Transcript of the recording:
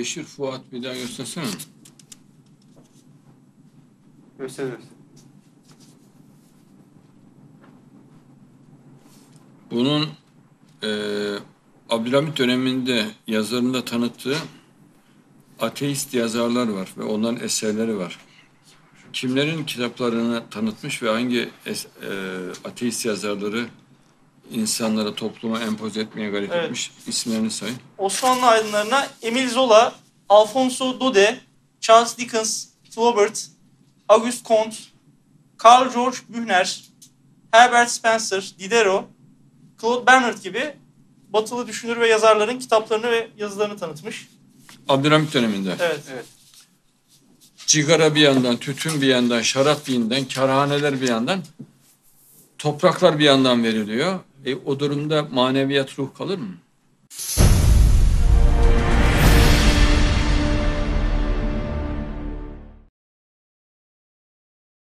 Beşir Fuat bir daha göstersene. Gösteririz. Bunun eee Abdülhamit döneminde yazarında tanıttığı ateist yazarlar var ve onların eserleri var. Kimlerin kitaplarını tanıtmış ve hangi es- eee, ateist yazarları insanlara, topluma empoze etmeye gayret Evet. etmiş isimlerini say. Osmanlı aydınlarına Emile Zola, Alfonso Daudet, Charles Dickens, Flaubert, Auguste Comte, Karl George Bühner, Herbert Spencer, Diderot, Claude Bernard gibi batılı düşünür ve yazarların kitaplarını ve yazılarını tanıtmış. Abdülhamit döneminde. Evet. Evet. Cigara bir yandan, tütün bir yandan, şarap bir yandan, karhaneler bir yandan, topraklar bir yandan veriliyor. E, o durumda maneviyat ruh kalır mı?